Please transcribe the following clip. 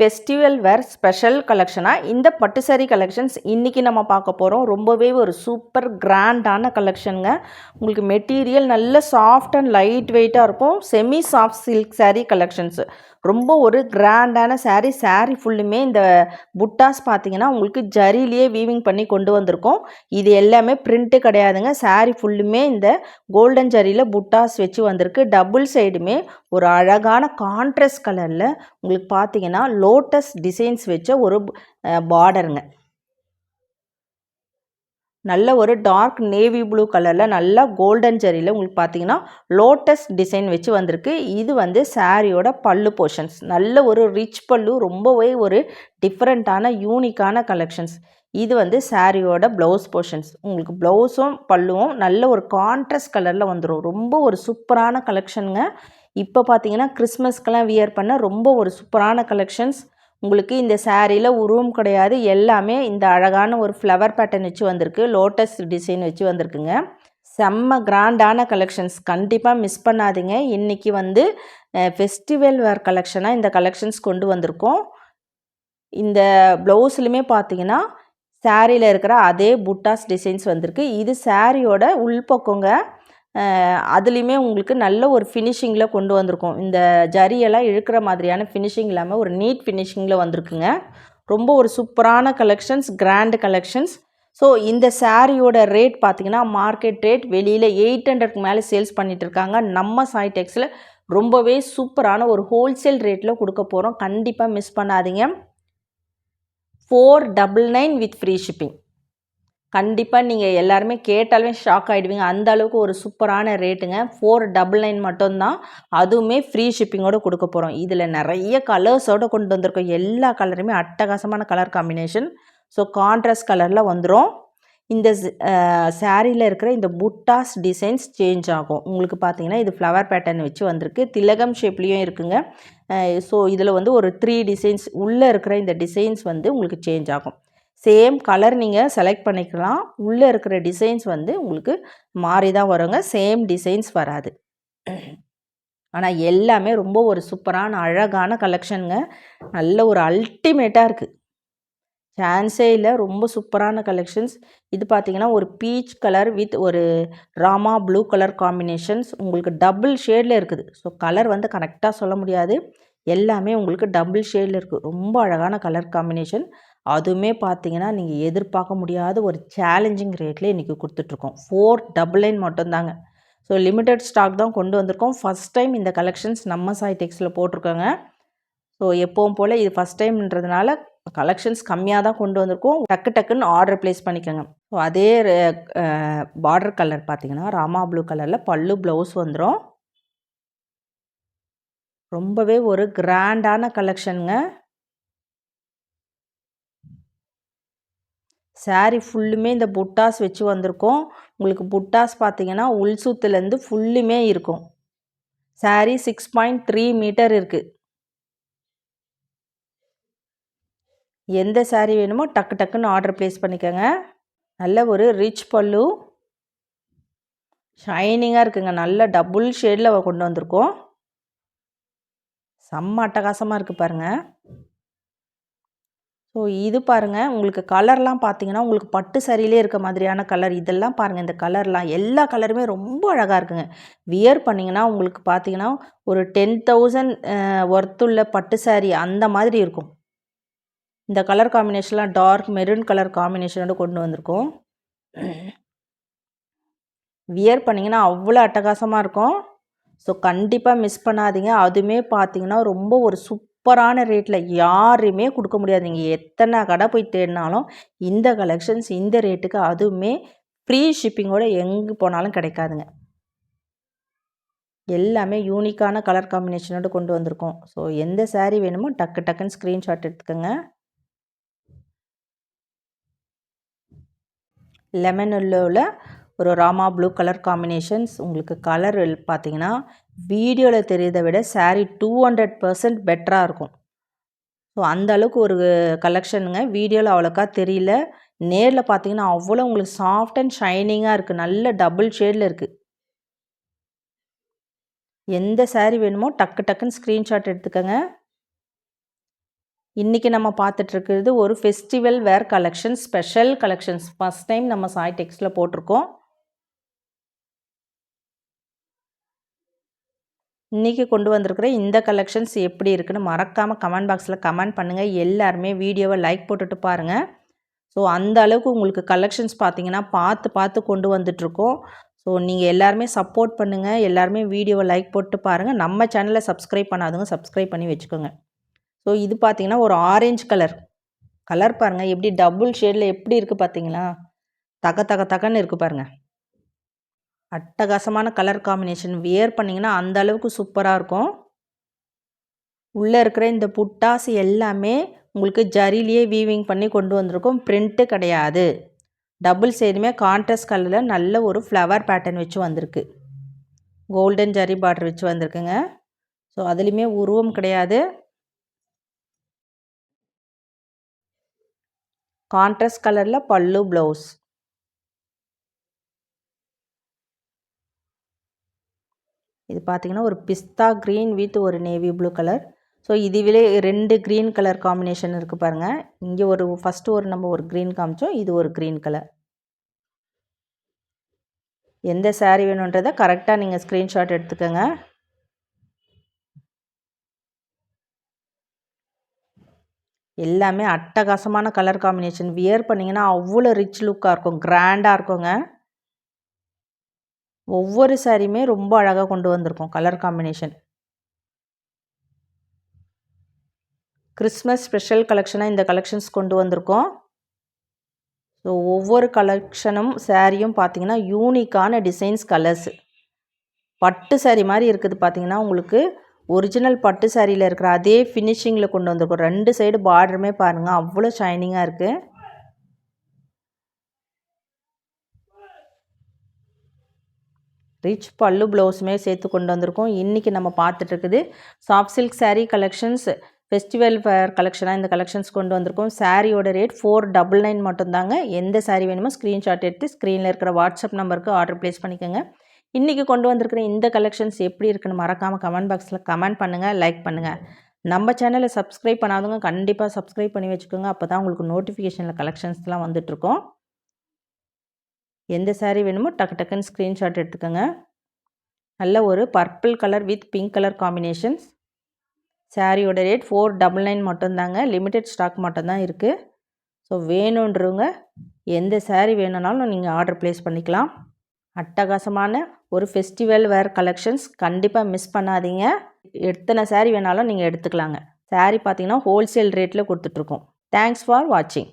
Festival வேர் special கலெக்ஷனாக இந்த பட்டு saree கலெக்ஷன்ஸ் இன்றைக்கி நம்ம பார்க்க போகிறோம் ரொம்பவே ஒரு சூப்பர் கிராண்டான கலெக்ஷனுங்க உங்களுக்கு மெட்டீரியல் நல்ல சாஃப்ட் அண்ட் லைட் வெயிட்டாக இருக்கும். Semi soft silk sari collections ரொம்ப ஒரு கிராண்டான சாரீ சாரீ ஃபுல்லுமே இந்த புட்டாஸ் பார்த்தீங்கன்னா உங்களுக்கு ஜரிலேயே வீவிங் பண்ணி கொண்டு வந்திருக்கோம். இது எல்லாமே பிரிண்ட்டு கிடையாதுங்க. சாரீ ஃபுல்லுமே இந்த கோல்டன் ஜரியில் புட்டாஸ் வச்சு வந்திருக்கு. டபுள் சைடுமே ஒரு அழகான கான்ட்ராஸ்ட் கலரில் உங்களுக்கு பார்த்தீங்கன்னா லோட்டஸ் டிசைன்ஸ் வச்ச ஒரு பார்டருங்க நல்ல ஒரு டார்க் நேவி ப்ளூ கலரில் நல்லா கோல்டன் ஜரியில் உங்களுக்கு பார்த்தீங்கன்னா லோட்டஸ் டிசைன் வச்சு வந்திருக்கு. இது வந்து சாரியோட பல்லு போர்ஷன்ஸ் நல்ல ஒரு ரிச் பல்லு ரொம்பவே ஒரு டிஃப்ரெண்ட்டான யூனிக்கான கலெக்ஷன்ஸ் இது வந்து சாரியோட ப்ளவுஸ் போர்ஷன்ஸ் உங்களுக்கு ப்ளவுஸும் பல்லுவும் நல்ல ஒரு கான்ட்ரஸ்ட் கலரில் வந்துடும் ரொம்ப ஒரு சூப்பரான கலெக்ஷனுங்க இப்போ பார்த்தீங்கன்னா கிறிஸ்மஸ்க்கெல்லாம் வியர் பண்ண ரொம்ப ஒரு சூப்பரான கலெக்ஷன்ஸ் உங்களுக்கு இந்த சாரியில் உருவம் கிடையாது. எல்லாமே இந்த அழகான ஒரு ஃப்ளவர் பேட்டர்ன் வச்சு வந்திருக்கு. லோட்டஸ் டிசைன் வச்சு வந்திருக்குங்க. செம்ம கிராண்டான கலெக்ஷன்ஸ் கண்டிப்பாக மிஸ் பண்ணாதீங்க. இன்றைக்கி வந்து ஃபெஸ்டிவல் வேர் கலெக்ஷனாக இந்த கலெக்ஷன்ஸ் கொண்டு வந்திருக்கோம். இந்த ப்ளவுஸ்லையுமே பார்த்தீங்கன்னா சாரியில் இருக்கிற அதே புட்டாஸ் டிசைன்ஸ் வந்திருக்கு. இது சாரியோட உள்பக்கங்க. அதுலேயுமே உங்களுக்கு நல்ல ஒரு ஃபினிஷிங்கில் கொண்டு வந்திருக்கும். இந்த ஜரியெல்லாம் இழுக்கிற மாதிரியான ஃபினிஷிங் இல்லாமல் ஒரு நீட் ஃபினிஷிங்கில் வந்திருக்குங்க. ரொம்ப ஒரு சூப்பரான கலெக்ஷன்ஸ் கிராண்ட் கலெக்ஷன்ஸ் ஸோ இந்த சாரியோட ரேட் பார்த்திங்கன்னா மார்க்கெட் ரேட் வெளியில் எயிட் ஹண்ட்ரட்க்கு மேலே சேல்ஸ் பண்ணிட்டு இருக்காங்க. நம்ம சாய்டெக்ஸில் ரொம்பவே சூப்பரான ஒரு ஹோல்சேல் ரேட்டில் கொடுக்க போகிறோம் கண்டிப்பாக மிஸ் பண்ணாதீங்க. Four double nine with free shipping கண்டிப்பாக நீங்கள் எல்லாருமே கேட்டாலுமே ஷாக் ஆகிடுவீங்க அந்த அளவுக்கு ஒரு சூப்பரான ரேட்டுங்க ஃபோர் டபுள் நைன் மட்டும்தான். அதுவுமே ஃப்ரீ ஷிப்பிங்கோடு கொடுக்க போகிறோம் இதில் நிறைய கலர்ஸோடு கொண்டு வந்திருக்கோம். எல்லா கலருமே அட்டகாசமான கலர் காம்பினேஷன் ஸோ கான்ட்ராஸ்ட் கலரில் வந்துடும் இந்த சாரியில் இருக்கிற இந்த புட்டாஸ் டிசைன்ஸ் சேஞ்ச் ஆகும். உங்களுக்கு பார்த்தீங்கன்னா இது ஃப்ளவர் பேட்டர்ன் வச்சு வந்திருக்கு. திலகம் ஷேப்லேயும் இருக்குங்க. ஸோ இதில் வந்து ஒரு த்ரீ டிசைன்ஸ் உள்ளே இருக்கிற இந்த டிசைன்ஸ் வந்து உங்களுக்கு சேஞ்ச் ஆகும். சேம் கலர் நீங்கள் செலக்ட் பண்ணிக்கலாம். உள்ளே இருக்கிற டிசைன்ஸ் வந்து உங்களுக்கு மாறி தான் வருங்க. சேம் டிசைன்ஸ் வராது. ஆனால் எல்லாமே ரொம்ப ஒரு சூப்பரான அழகான கலெக்ஷனுங்க நல்ல ஒரு அல்டிமேட்டாக இருக்குது சான்ஸே இல்லை ரொம்ப சூப்பரான கலெக்ஷன்ஸ் இது பார்த்தீங்கன்னா ஒரு பீச் கலர் வித் ஒரு ராமா ப்ளூ கலர் காம்பினேஷன்ஸ் உங்களுக்கு டபுள் ஷேடில் இருக்குது. ஸோ கலர் வந்து கரெக்டாக சொல்ல முடியாது. எல்லாமே உங்களுக்கு டபுள் ஷேடில் இருக்குது ரொம்ப அழகான கலர் காம்பினேஷன் அதுவுமே பார்த்தீங்கன்னா நீங்கள் எதிர்பார்க்க முடியாத ஒரு சேலஞ்சிங் ரேட்டில் இன்றைக்கி கொடுத்துட்ருக்கோம். ஃபோர் டபுள் நைன் மட்டும்தாங்க. ஸோ லிமிட்டட் ஸ்டாக் தான் கொண்டு வந்திருக்கோம். ஃபஸ்ட் டைம் இந்த கலெக்ஷன்ஸ் நம்ம சாய் டெக்ஸில் போட்டிருக்கோங்க. ஸோ எப்பவும் போல் இது ஃபஸ்ட் டைம்ன்றதுனால கலெக்ஷன்ஸ் கம்மியாக தான் கொண்டு வந்திருக்கோம். டக்கு டக்குன்னு ஆர்டர் ப்ளேஸ் பண்ணிக்கோங்க. ஸோ அதே பார்டர் கலர் பார்த்தீங்கன்னா ராமா ப்ளூ கலரில் பல்லு ப்ளவுஸ் வந்துடும் ரொம்பவே ஒரு கிராண்டான கலெக்ஷனுங்க சாரீ ஃபுல்லுமே இந்த புட்டாஸ் வச்சு வந்திருக்கோம். உங்களுக்கு புட்டாஸ் பார்த்தீங்கன்னா உள் சுத்துலேருந்து ஃபுல்லுமே இருக்கும். Sari six point three metre இருக்குது எந்த சாரீ வேணுமோ டக்கு டக்குன்னு ஆர்டர் ப்ளேஸ் பண்ணிக்கோங்க. நல்ல ஒரு ரிச் பல்லு. ஷைனிங்காக இருக்குங்க. நல்ல டபுள் ஷேடில் கொண்டு வந்திருக்கோம். செம்ம அட்டகாசமாக இருக்குது பாருங்கள் ஸோ இது பாருங்கள் உங்களுக்கு கலர்லாம் பார்த்தீங்கன்னா உங்களுக்கு பட்டு சரியிலே இருக்க மாதிரியான கலர் இதெல்லாம் பாருங்கள் இந்த கலர்லாம் எல்லா கலருமே ரொம்ப அழகாக இருக்குங்க. வியர் பண்ணிங்கன்னா உங்களுக்கு பார்த்தீங்கன்னா ஒரு டென் தௌசண்ட் ஒர்த்துள்ள பட்டு சாரீ அந்த மாதிரி இருக்கும். இந்த கலர் காம்பினேஷன்லாம் டார்க் மெரூன் கலர் காம்பினேஷனோட கொண்டு வந்திருக்கோம். வியர் பண்ணிங்கன்னா அவ்வளோ அட்டகாசமாக இருக்கும். ஸோ கண்டிப்பாக மிஸ் பண்ணாதீங்க. அதுவுமே பார்த்தீங்கன்னா ரொம்ப ஒரு சூப் சூப்பரான ரேட்டில் யாருமே கொடுக்க முடியாது. நீங்கள் எத்தனை கடை போய் தேடினாலும் இந்த கலெக்ஷன்ஸ் இந்த ரேட்டுக்கு அதுவுமே ஃப்ரீ ஷிப்பிங்கோட எங்கே போனாலும் கிடைக்காதுங்க. எல்லாமே யூனிக்கான கலர் காம்பினேஷனோடு கொண்டு வந்திருக்கோம். ஸோ எந்த சாரீ வேணுமோ டக்கு டக்குன்னு ஸ்க்ரீன்ஷாட் எடுத்துக்கோங்க. லெமன் உள்ளவில் ஒரு ராமா ப்ளூ கலர் காம்பினேஷன்ஸ் உங்களுக்கு கலர் பார்த்தீங்கன்னா வீடியோவில் தெரியுதை விட சாரீ டூ ஹண்ட்ரட் பர்சன்ட் பெட்டராக இருக்கும். ஸோ அந்த அளவுக்கு ஒரு கலெக்ஷனுங்க வீடியோவில் அவ்வளோக்கா தெரியல. நேரில் பார்த்தீங்கன்னா அவ்வளோ உங்களுக்கு சாஃப்ட் அண்ட் ஷைனிங்காக இருக்குது நல்ல டபுள் ஷேடில் இருக்குது எந்த சாரீ வேணுமோ டக்கு டக்குன்னு ஸ்க்ரீன்ஷாட் எடுத்துக்கோங்க. இன்றைக்கி நம்ம பார்த்துட்ருக்கிறது ஒரு festival wear collection special collections first time நம்ம சாய் டெக்ஸில் போட்டிருக்கோம். இன்றைக்கி கொண்டு வந்திருக்கிற இந்த கலெக்ஷன்ஸ் எப்படி இருக்குன்னு மறக்காமல் கமெண்ட் பாக்ஸில் கமெண்ட் பண்ணுங்கள் எல்லாருமே வீடியோவை லைக் போட்டுட்டு பாருங்கள் ஸோ அந்த அளவுக்கு உங்களுக்கு கலெக்ஷன்ஸ் பார்த்தீங்கன்னா பார்த்து பார்த்து கொண்டு வந்துட்ருக்கோம் ஸோ நீங்கள் எல்லாருமே சப்போர்ட் பண்ணுங்கள் எல்லாருமே வீடியோவை லைக் போட்டு பாருங்கள் நம்ம சேனலை சப்ஸ்கிரைப் பண்ணாதவங்க சப்ஸ்கிரைப் பண்ணி வச்சுக்கோங்க. ஸோ இது பார்த்தீங்கன்னா ஒரு ஆரஞ்சு கலர் கலர் பாருங்கள் எப்படி டபுள் ஷேடில் எப்படி இருக்குது பார்த்தீங்களா தக்க தக்க தக்கன்னு இருக்குது பாருங்கள் அட்டகாசமான கலர் காம்பினேஷன் வியர் பண்ணிங்கன்னா அந்த அளவுக்கு சூப்பராக இருக்கும். உள்ளே இருக்கிற இந்த புட்டாசு எல்லாமே உங்களுக்கு ஜரிலேயே வீவிங் பண்ணி கொண்டு வந்திருக்கும். பிரிண்ட்டு கிடையாது. டபுள் சைடுமே கான்ட்ராஸ்ட் கலரில் நல்ல ஒரு ஃப்ளவர் பேட்டர்ன் வச்சு வந்திருக்கு. கோல்டன் ஜரி பார்டர் வச்சு வந்திருக்குங்க. ஸோ அதுலேயுமே உருவம் கிடையாது. கான்ட்ராஸ்ட் கலரில் பல்லு ப்ளவுஸ் இது பார்த்திங்கன்னா ஒரு பிஸ்தா க்ரீன் வித் ஒரு நேவி ப்ளூ கலர் ஸோ இதுவிலே ரெண்டு க்ரீன் கலர் காம்பினேஷன் இருக்குது பாருங்கள் இங்கே ஒரு ஃபஸ்ட்டு ஒரு நம்ம ஒரு க்ரீன் காமிச்சோம் இது ஒரு க்ரீன் கலர் எந்த சாரீ வேணுன்றதை கரெக்டாக நீங்கள் ஸ்க்ரீன்ஷாட் எடுத்துக்கோங்க. எல்லாமே அட்டகாசமான கலர் காம்பினேஷன் வியர் பண்ணிங்கன்னா அவ்வளோ ரிச் லுக்காக இருக்கும் கிராண்டாக இருக்குங்க. ஒவ்வொரு சாரியுமே ரொம்ப அழகாக கொண்டு வந்திருக்கோம் கலர் காம்பினேஷன் கிறிஸ்மஸ் ஸ்பெஷல் கலெக்ஷனாக இந்த கலெக்ஷன்ஸ் கொண்டு வந்திருக்கோம். ஸோ ஒவ்வொரு கலெக்ஷனும் சேரீயும் பார்த்தீங்கன்னா யூனிக்கான டிசைன்ஸ் கலர்ஸ் பட்டு சாரி மாதிரி இருக்குது பார்த்தீங்கன்னா உங்களுக்கு ஒரிஜினல் பட்டு சாரியில் இருக்கிற அதே ஃபினிஷிங்கில் கொண்டு வந்திருக்கோம். ரெண்டு சைடு பார்டருமே பாருங்கள் அவ்வளோ ஷைனிங்காக இருக்குது ரிச் பல்லு ப்ளவுஸுமே சேர்த்து கொண்டு வந்திருக்கோம். இன்றைக்கி நம்ம பார்த்துட்ருக்குது soft silk sari collections festival fair கலெக்ஷனாக இந்த கலெக்ஷன்ஸ் கொண்டு வந்திருக்கோம். சாரியோட ரேட் ஃபோர் டபுள் நைன் மட்டும்தாங்க. எந்த சாரீ வேணுமோ ஸ்க்ரீன்ஷாட் எடுத்து ஸ்க்ரீனில் இருக்கிற வாட்ஸ்அப் நம்பருக்கு ஆர்டர் ப்ளேஸ் பண்ணிக்கோங்க. இன்றைக்கி கொண்டு வந்திருக்கிற இந்த கலெக்ஷன்ஸ் எப்படி இருக்குன்னு மறக்காமல் கமெண்ட் பாக்ஸில் கமெண்ட் பண்ணுங்கள் லைக் பண்ணுங்கள் நம்ம சேனலை சப்ஸ்கிரைப் பண்ணாதவங்க கண்டிப்பாக சப்ஸ்கிரைப் பண்ணி வச்சுக்கோங்க. அப்போ தான் உங்களுக்கு நோட்டிஃபிகேஷனில் கலெக்ஷன்ஸ்லாம் வந்துட்டுருக்கோம். எந்த சாரீ வேணுமோ டக்கு டக்குன்னு ஸ்க்ரீன்ஷாட் எடுத்துக்கோங்க. நல்ல ஒரு purple colour with pink colour combinations சாரியோட ரேட் ஃபோர் டபுள் நைன் மட்டும்தாங்க. லிமிட்டெட் ஸ்டாக் மட்டும்தான் இருக்குது ஸோ வேணுன்றவங்க எந்த சாரீ வேணும்னாலும் நீங்கள் ஆர்டர் ப்ளேஸ் பண்ணிக்கலாம். அட்டகாசமான ஒரு ஃபெஸ்டிவல் வேர் கலெக்ஷன்ஸ் கண்டிப்பாக மிஸ் பண்ணாதீங்க. எத்தனை சாரீ வேணாலும் நீங்கள் எடுத்துக்கலாங்க. சாரீ பார்த்தீங்கன்னா ஹோல்சேல் ரேட்டில் கொடுத்துட்ருக்கோம் தேங்க்ஸ் ஃபார் வாட்சிங்